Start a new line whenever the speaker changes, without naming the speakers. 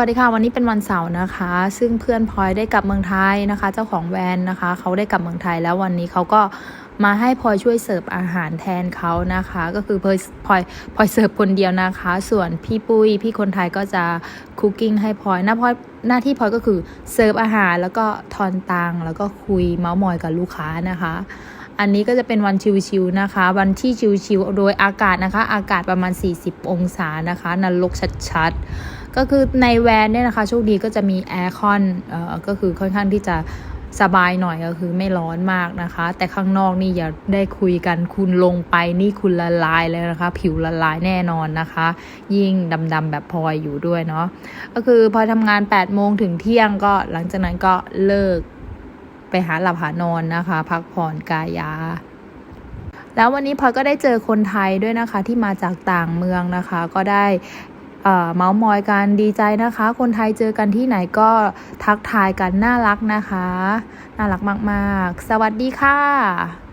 วัสดีค่ะวันนี้เป็นวันเสาร์นะคะ ซึ่งเพื่อนพลอยได้กลับเมืองไทยนะคะ เจ้าของแวนนะคะ เขาได้กลับเมืองไทยแล้ววันนี้เขาก็มาให้พลอยช่วยเสิร์ฟอาหารแทนเขานะคะ ก็คือพลอยพลอยพลอยเสิร์ฟคนเดียวนะคะ ส่วนพี่ปุ้ยพี่คนไทยก็จะคุกกิ้งให้พลอยหน้าพลอยหน้าที่พลอยก็คือเสิร์ฟอาหารแล้วก็ทอนตังแล้วก็คุยเมาส์มอยกับลูกค้านะคะอันนี้ก็จะเป็นวันชิวๆนะคะ วันที่ชิวๆโดยอากาศนะคะ อากาศประมาณ 40 องศานะคะนรกชัดๆ ก็คือในแวนเนี่ยนะคะโชคดีก็จะมีแอร์คอนเอ่อก็คือค่อนข้างที่จะสบายหน่อยก็คือไม่ร้อนมากนะคะ แต่ข้างนอกนี่อย่าได้คุยกันคุณลงไปนี่คุณละลายเลยนะคะ ผิวละลายแน่นอนนะคะ ยิ่งดำๆแบบพลอยอยู่ด้วยเนาะก็คือพอทำงาน8โมงถึงเที่ยงก็หลังจากนั้นก็เลิกไปหาหลับหานอนนะคะ พักผ่อนกายาแล้ววันนี้พลอยก็ได้เจอคนไทยด้วยนะคะที่มาจากต่างเมืองนะคะ ก็ได้ เมาส์มอยกันดีใจนะคะ คนไทยเจอกันที่ไหนก็ทักทายกันน่ารักนะคะ น่ารักมาก ๆ สวัสดีค่ะ